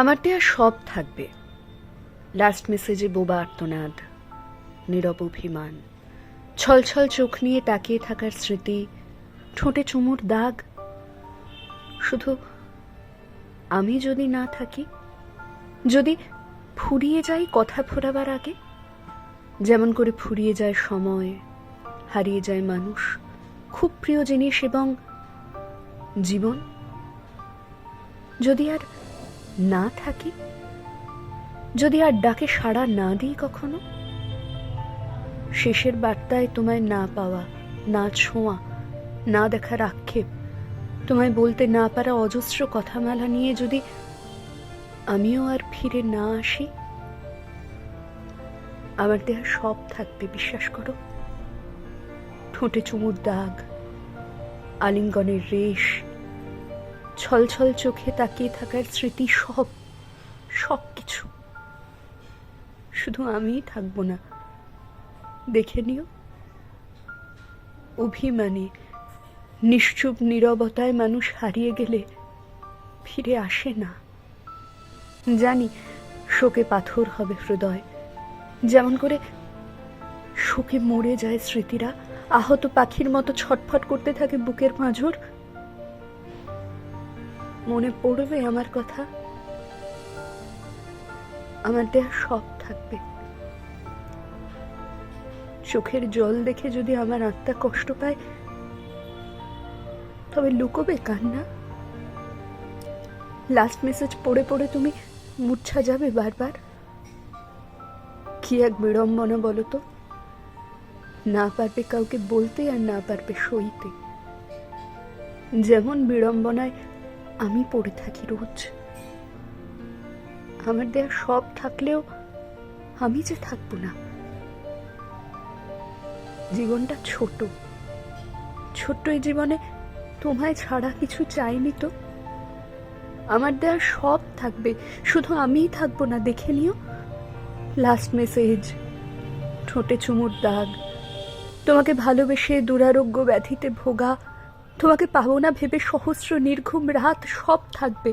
আমার দেয়া সব থাকবে। লাস্ট মেসেজে বোবা আর্তনাদ, নীরব অভিমান, ছলছল চোখ নিয়ে তাকিয়ে থাকার স্মৃতি, ঠোঁটে চুমুর দাগ। শুধু আমি যদি না থাকি, যদি ফুরিয়ে যাই কথা ফোরাবার আগে, যেমন করে ফুরিয়ে যায় সময়, হারিয়ে যায় মানুষ, খুব প্রিয় জিনিস এবং জীবন, যদি আর না থাকি? যদি আর ডাকে সাড়া না দিই কখনো? শেষের বার্তায় তোমায় না পাওয়া, না ছোঁয়া, না দেখার আক্ষেপ, তোমায় বলতে না পারা অজস্র কথামালা নিয়ে যদি আমিও আর ফিরে না আসি? আমার দেহা সব থাকবে, বিশ্বাস করো। ঠোঁটে চুমুর দাগ, আলিঙ্গনের রেশ ছলছল চোখে তাকিয়ে থাকার স্মৃতি সব সব কিছু। শুধু আমিই থাকব না। দেখে নিও। অভিমানে, নিশ্চুপ নীরবতায় মানুষ হারিয়ে গেলে ফিরে আসে না। জানি শোকে পাথর হবে হৃদয়। যেমন করে শোকে মরে যায় স্মৃতিরা। আহত পাখির মতো ছটফট করতে থাকে বুকের পাঁজর মনে পড়বে আমার কথা? আমার দেহ সব থাকবে। চোখের জল দেখে যদি আমার আত্মা কষ্ট পায়, তবে লুকোবে কান্না? লাস্ট মেসেজ পড়ে পড়ে তুমি মূর্ছা যাবে বারবার? কি এক বিড়ম্বনা বলো তো? না পারবে কাউকে বলতে আর না পারবে সইতে। যেমন বিড়ম্বনায় আমি পড়ে থাকি রোজ। আমার দেয়া সব থাকলেও আমি যে থাকব না। জীবনটা ছোট। ছোট্ট এই জীবনে তোমায় ছাড়া কিছু চাইনি তো? আমার দেয়া সব থাকবে, শুধু আমিই থাকব না, দেখে নিও। লাস্ট মেসেজ ঠোঁটে চুমুর দাগ। তোমাকে ভালোবেসে দুরারোগ্য ব্যাধিতে ভোগা তোমাকে পাবো না ভেবে সহস্র নির্ঘুম রাত সব থাকবে।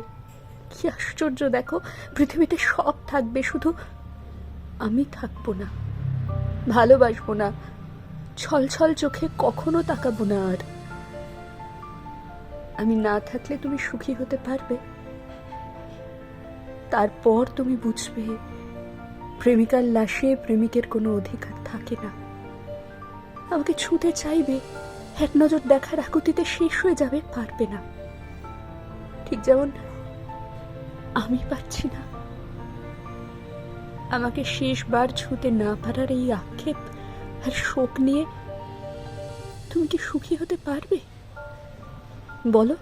কি আশ্চর্য দেখো, পৃথিবীতে সব থাকবে, শুধু আমি থাকব না, ভালোবাসবো না, ছলছল চোখে কখনো তাকাবো না আর। আমি না থাকলে তুমি সুখী হতে পারবে। তারপর তুমি বুঝবে, প্রেমিকার লাশে প্রেমিকের কোনো অধিকার থাকে না। আমাকে ছুঁতে চাইবে এক নজর দেখার আকুতিতে শেষ হয়ে যাবে, পারবে না। ঠিক যেমন আমি পারছি না। আমাকে শেষবার ছুঁতে না পারার এই আক্ষেপ আর শোক নিয়ে তুমি কি সুখী হতে পারবে? বলো,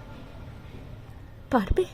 পারবে?